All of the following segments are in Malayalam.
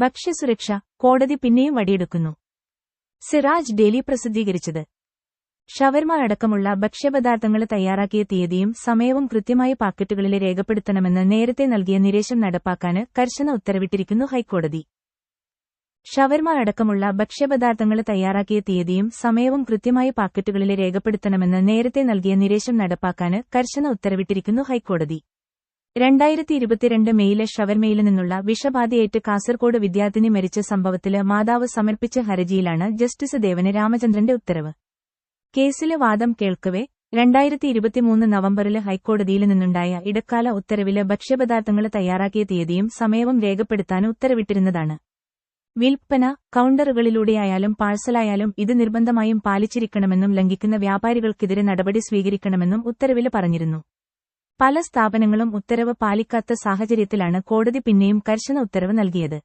ഭക്ഷ്യസുരക്ഷ കോടതി പിന്നെയും വടിയെടുക്കുന്നു. സിറാജ് ഡെയിലി പ്രസിദ്ധീകരിച്ചത്. ഷവർമ അടക്കമുള്ള ഭക്ഷ്യപദാർത്ഥങ്ങൾ തയ്യാറാക്കിയ തീയതിയും സമയവും കൃത്യമായി പാക്കറ്റുകളിൽ രേഖപ്പെടുത്തണമെന്ന് നേരത്തെ നൽകിയ നിരേശം നടപ്പാക്കാന് കർശന ഉത്തരവിട്ടിരിക്കുന്നു ഹൈക്കോടതി. ഷവർമ അടക്കമുള്ള ഭക്ഷ്യപദാർത്ഥങ്ങൾ തയ്യാറാക്കിയ തീയതിയും സമയവും കൃത്യമായി പാക്കറ്റുകളിൽ രേഖപ്പെടുത്തണമെന്ന് നേരത്തെ നൽകിയ നിരേശം നടപ്പാക്കാന് കർശന ഉത്തരവിട്ടിരിക്കുന്നു ഹൈക്കോടതി. രണ്ടായിരത്തി ഇരുപത്തിരണ്ട് മെയിലെ ഷവർമയിൽ നിന്നുള്ള വിഷബാധയേറ്റ് കാസർകോട് വിദ്യാർത്ഥിനി മരിച്ച സംഭവത്തിൽ മാതാവ് സമർപ്പിച്ച ഹർജിയിലാണ് ജസ്റ്റിസ് ദേവന് രാമചന്ദ്രന്റെ ഉത്തരവ്. കേസിലെ വാദം കേൾക്കവേ രണ്ടായിരത്തി ഇരുപത്തിമൂന്ന് നവംബറിൽ ഹൈക്കോടതിയിൽ നിന്നുണ്ടായ ഇടക്കാല ഉത്തരവിൽ ഭക്ഷ്യപദാർത്ഥങ്ങൾ തയ്യാറാക്കിയ തീയതിയും സമയവും രേഖപ്പെടുത്താൻ ഉത്തരവിട്ടിരുന്നതാണ്. വിൽപ്പന കൌണ്ടറുകളിലൂടെയായാലും പാഴ്സലായാലും ഇത് നിർബന്ധമായും പാലിച്ചിരിക്കണമെന്നും ലംഘിക്കുന്ന വ്യാപാരികൾക്കെതിരെ നടപടി സ്വീകരിക്കണമെന്നും ഉത്തരവിൽ പറഞ്ഞിരുന്നു. പല സ്ഥാപനങ്ങളും ഉത്തരവ് പാലിക്കാത്ത സാഹചര്യത്തിലാണ് കോടതി പിന്നെയും കർശന ഉത്തരവ് നൽകിയത്.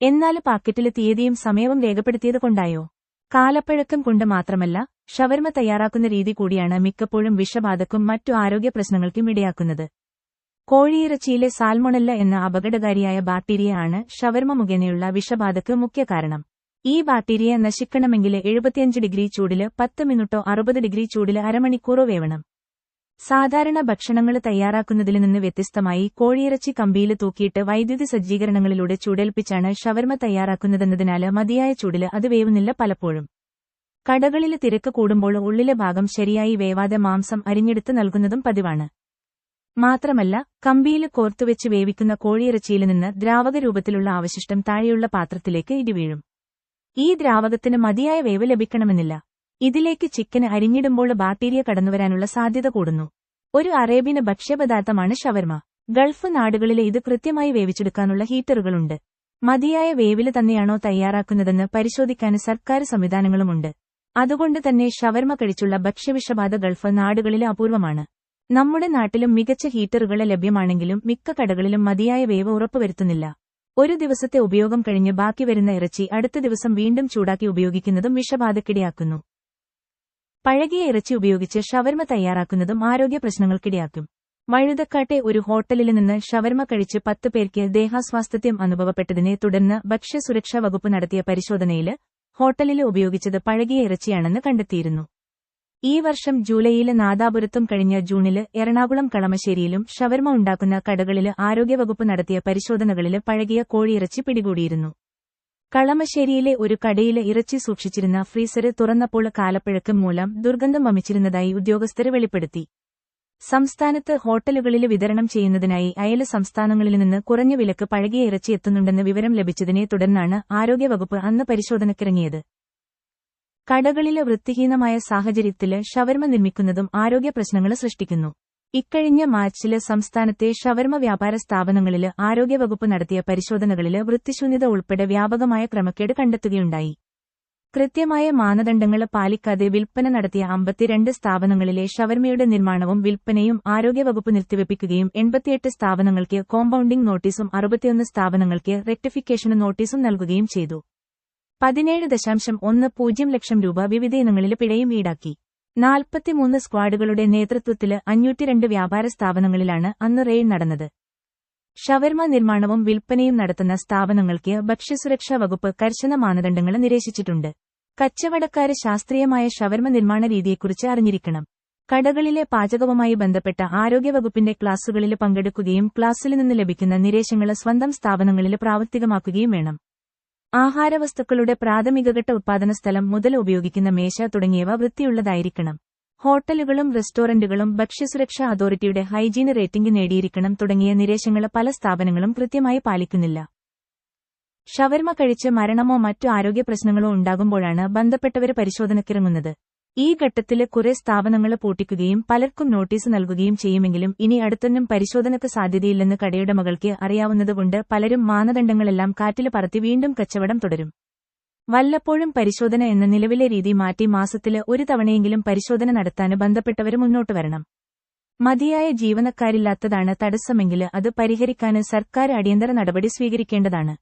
എന്നാൽ പാക്കറ്റിലെ തീയതിയും സമയവും രേഖപ്പെടുത്തിയതുകൊണ്ടായോ കാലപ്പഴക്കം കൊണ്ട് മാത്രമല്ല ഷവർമ തയ്യാറാക്കുന്ന രീതി കൂടിയാണ് മിക്കപ്പോഴും വിഷബാധക്കും മറ്റു ആരോഗ്യ പ്രശ്നങ്ങൾക്കും ഇടയാക്കുന്നത്. കോഴിയിറച്ചിയിലെ സാൽമൊണല്ല എന്ന അപകടകാരിയായ ബാക്ടീരിയ ആണ് ഷവർമ മുഖേനയുള്ള വിഷബാധക്ക് മുഖ്യ കാരണം. ഈ ബാക്ടീരിയ നശിക്കണമെങ്കിൽ എഴുപത്തിയഞ്ച് ഡിഗ്രി ചൂടിൽ പത്ത് മിനിറ്റോ അറുപത് ഡിഗ്രി ചൂടിൽ അരമണിക്കൂറോ വേവണം. സാധാരണ ഭക്ഷണങ്ങൾ തയ്യാറാക്കുന്നതിൽ നിന്ന് വ്യത്യസ്തമായി കോഴിയിറച്ചി കമ്പിയിൽ തൂക്കിയിട്ട് വൈദ്യുതി സജ്ജീകരണങ്ങളിലൂടെ ചൂടേൽപ്പിച്ചാണ് ഷവർമ തയ്യാറാക്കുന്നതെന്നതിനാൽ മതിയായ ചൂടിൽ അത് വേവുന്നില്ല പലപ്പോഴും. കടകളിൽ തിരക്ക് കൂടുമ്പോൾ ഉള്ളിലെ ഭാഗം ശരിയായി വേവാതെ മാംസം അരിഞ്ഞെടുത്ത് നൽകുന്നതും പതിവാണ്. മാത്രമല്ല കമ്പിയിൽ കോർത്തുവെച്ച് വേവിക്കുന്ന കോഴിയിറച്ചിയിൽ നിന്ന് ദ്രാവക രൂപത്തിലുള്ള അവശിഷ്ടം താഴെയുള്ള പാത്രത്തിലേക്ക് ഇടിവീഴും ഈ ദ്രാവകത്തിന് മതിയായ വേവ് ലഭിക്കണമെന്നില്ല. ഇതിലേക്ക് ചിക്കന് അരിഞ്ഞിടുമ്പോൾ ബാക്ടീരിയ കടന്നുവരാനുള്ള സാധ്യത കൂടുന്നു. ഒരു അറേബ്യന് ഭക്ഷ്യപദാർത്ഥമാണ് ഷവർമ. ഗൾഫ് നാടുകളിലെ ഇത് കൃത്യമായി വേവിച്ചെടുക്കാനുള്ള ഹീറ്ററുകളുണ്ട്. മതിയായ വേവിൽ തന്നെയാണോ തയ്യാറാക്കുന്നതെന്ന് പരിശോധിക്കാൻ സർക്കാർ സംവിധാനങ്ങളുമുണ്ട്. അതുകൊണ്ട് തന്നെ ഷവർമ കഴിച്ചുള്ള ഭക്ഷ്യവിഷബാധ ഗൾഫ് നാടുകളിലെ അപൂർവമാണ്. നമ്മുടെ നാട്ടിലും മികച്ച ഹീറ്ററുകൾ ലഭ്യമാണെങ്കിലും മിക്ക കടകളിലും മതിയായ വേവ് ഉറപ്പുവരുത്തുന്നില്ല. ഒരു ദിവസത്തെ ഉപയോഗം കഴിഞ്ഞ് ബാക്കി വരുന്ന ഇറച്ചി അടുത്ത ദിവസം വീണ്ടും ചൂടാക്കി ഉപയോഗിക്കുന്നതും വിഷബാധക്കിടയാക്കുന്നു. പഴകിയ ഇറച്ചി ഉപയോഗിച്ച് ഷവർമ തയ്യാറാക്കുന്നതും ആരോഗ്യ പ്രശ്നങ്ങൾക്കിടയാക്കും. വഴുതക്കാട്ടെ ഒരു ഹോട്ടലിൽ നിന്ന് ഷവർമ കഴിച്ച് പത്ത് പേർക്ക് ദേഹാസ്വാസ്ഥ്യം അനുഭവപ്പെട്ടതിനെ തുടർന്ന് ഭക്ഷ്യസുരക്ഷാ വകുപ്പ് നടത്തിയ പരിശോധനയിൽ ഹോട്ടലിൽ ഉപയോഗിച്ചത് പഴകിയ ഇറച്ചിയാണെന്ന് കണ്ടെത്തിയിരുന്നു. ഈ വർഷം ജൂലൈയിൽ നാദാപുരത്തും കഴിഞ്ഞ ജൂണിൽ എറണാകുളം കളമശ്ശേരിയിലും ഷവർമ ഉണ്ടാക്കുന്ന കടകളിൽ ആരോഗ്യവകുപ്പ് നടത്തിയ പരിശോധനകളിൽ പഴകിയ കോഴിയിറച്ചി പിടികൂടിയിരുന്നു. കളമശ്ശേരിയിലെ ഒരു കടയിൽ ഇറച്ചി സൂക്ഷിച്ചിരുന്ന ഫ്രീസര് തുറന്നപ്പോൾ കാലപ്പഴക്കം മൂലം ദുർഗന്ധം വമിച്ചിരുന്നതായി ഉദ്യോഗസ്ഥര് വെളിപ്പെടുത്തി. സംസ്ഥാനത്ത് ഹോട്ടലുകളിൽ വിതരണം ചെയ്യുന്നതിനായി അയൽ സംസ്ഥാനങ്ങളിൽ നിന്ന് കുറഞ്ഞ വിലക്ക് പഴകിയ ഇറച്ചി എത്തുന്നുണ്ടെന്ന് വിവരം ലഭിച്ചതിനെ തുടർന്നാണ് ആരോഗ്യവകുപ്പ് അന്ന് പരിശോധനക്കിറങ്ങിയത്. കടകളിലെ വൃത്തിഹീനമായ സാഹചര്യത്തിൽ ഷവർമ നിർമ്മിക്കുന്നതും ആരോഗ്യ പ്രശ്നങ്ങൾ സൃഷ്ടിക്കുന്നു. ഇക്കഴിഞ്ഞ മാർച്ചിൽ സംസ്ഥാനത്തെ ഷവർമ വ്യാപാര സ്ഥാപനങ്ങളിൽ ആരോഗ്യവകുപ്പ് നടത്തിയ പരിശോധനകളിൽ വൃത്തിശൂന്യത ഉൾപ്പെടെ വ്യാപകമായ ക്രമക്കേട് കണ്ടെത്തുകയുണ്ടായി. കൃത്യമായ മാനദണ്ഡങ്ങൾ പാലിക്കാതെ വിൽപ്പന നടത്തിയ അമ്പത്തിരണ്ട് സ്ഥാപനങ്ങളിലെ ഷവർമയുടെ നിർമ്മാണവും വിൽപ്പനയും ആരോഗ്യവകുപ്പ് നിർത്തിവെപ്പിക്കുകയും എൺപത്തിയെട്ട് സ്ഥാപനങ്ങൾക്ക് കോമ്പൌണ്ടിംഗ് നോട്ടീസും അറുപത്തിയൊന്ന് സ്ഥാപനങ്ങൾക്ക് റെക്ടിഫിക്കേഷന് നോട്ടീസും നൽകുകയും ചെയ്തു. പതിനേഴ് ദശാംശം ഒന്ന് പൂജ്യം ലക്ഷം രൂപ വിവിധ ഇനങ്ങളിൽ പിഴയും ഈടാക്കി. നാൽപ്പത്തിമൂന്ന് സ്ക്വാഡുകളുടെ നേതൃത്വത്തിൽ അഞ്ഞൂറ്റിരണ്ട് വ്യാപാര സ്ഥാപനങ്ങളിലാണ് അന്ന് റെയ്ഡ് നടന്നത്. ഷവർമ നിർമ്മാണവും വിൽപ്പനയും നടത്തുന്ന സ്ഥാപനങ്ങൾക്ക് ഭക്ഷ്യസുരക്ഷാ വകുപ്പ് കർശന മാനദണ്ഡങ്ങൾ നിരീക്ഷിച്ചിട്ടുണ്ട് കച്ചവടക്കാര് ശാസ്ത്രീയമായ ഷവർമ നിർമ്മാണ രീതിയെക്കുറിച്ച് അറിഞ്ഞിരിക്കണം. കടകളിലെ പാചകവുമായി ബന്ധപ്പെട്ട ആരോഗ്യവകുപ്പിന്റെ ക്ലാസുകളിൽ പങ്കെടുക്കുകയും ക്ലാസ്സിൽ നിന്ന് ലഭിക്കുന്ന നിരേശങ്ങൾ സ്വന്തം സ്ഥാപനങ്ങളിൽ പ്രാവർത്തികമാക്കുകയും വേണം. ആഹാരവസ്തുക്കളുടെ പ്രാഥമികഘട്ട ഉത്പാദന സ്ഥലം മുതൽ ഉപയോഗിക്കുന്ന മേശ തുടങ്ങിയവ വൃത്തിയുള്ളതായിരിക്കണം. ഹോട്ടലുകളും റെസ്റ്റോറന്റുകളും ഭക്ഷ്യസുരക്ഷാ അതോറിറ്റിയുടെ ഹൈജീന് റേറ്റിംഗ് നേടിയിരിക്കണം തുടങ്ങിയ നിരേശങ്ങൾ പല സ്ഥാപനങ്ങളും കൃത്യമായി പാലിക്കുന്നില്ല. ഷവർമ കഴിച്ച് മരണമോ മറ്റു ആരോഗ്യ പ്രശ്നങ്ങളോ ഉണ്ടാകുമ്പോഴാണ് ബന്ധപ്പെട്ടവര് പരിശോധനക്കിറങ്ങുന്നത്. ഈ ഘട്ടത്തിൽ കുറെ സ്ഥാപനങ്ങൾ പൂട്ടിക്കുകയും പലർക്കും നോട്ടീസ് നൽകുകയും ചെയ്യുമെങ്കിലും ഇനി അടുത്തൊന്നും പരിശോധനക്ക് സാധ്യതയില്ലെന്ന് കടയുടമകൾക്ക് അറിയാവുന്നതുകൊണ്ട് പലരും മാനദണ്ഡങ്ങളെല്ലാം കാറ്റിൽ പറത്തി വീണ്ടും കച്ചവടം തുടരും. വല്ലപ്പോഴും പരിശോധന എന്ന നിലവിലെ രീതി മാറ്റി മാസത്തിൽ ഒരു തവണയെങ്കിലും പരിശോധന നടത്താന് ബന്ധപ്പെട്ടവര് മുന്നോട്ട് വരണം. മതിയായ ജീവനക്കാരില്ലാത്തതാണ് തടസ്സമെങ്കിൽ അത് പരിഹരിക്കാന് സർക്കാർ അടിയന്തര നടപടി സ്വീകരിക്കേണ്ടതാണ്.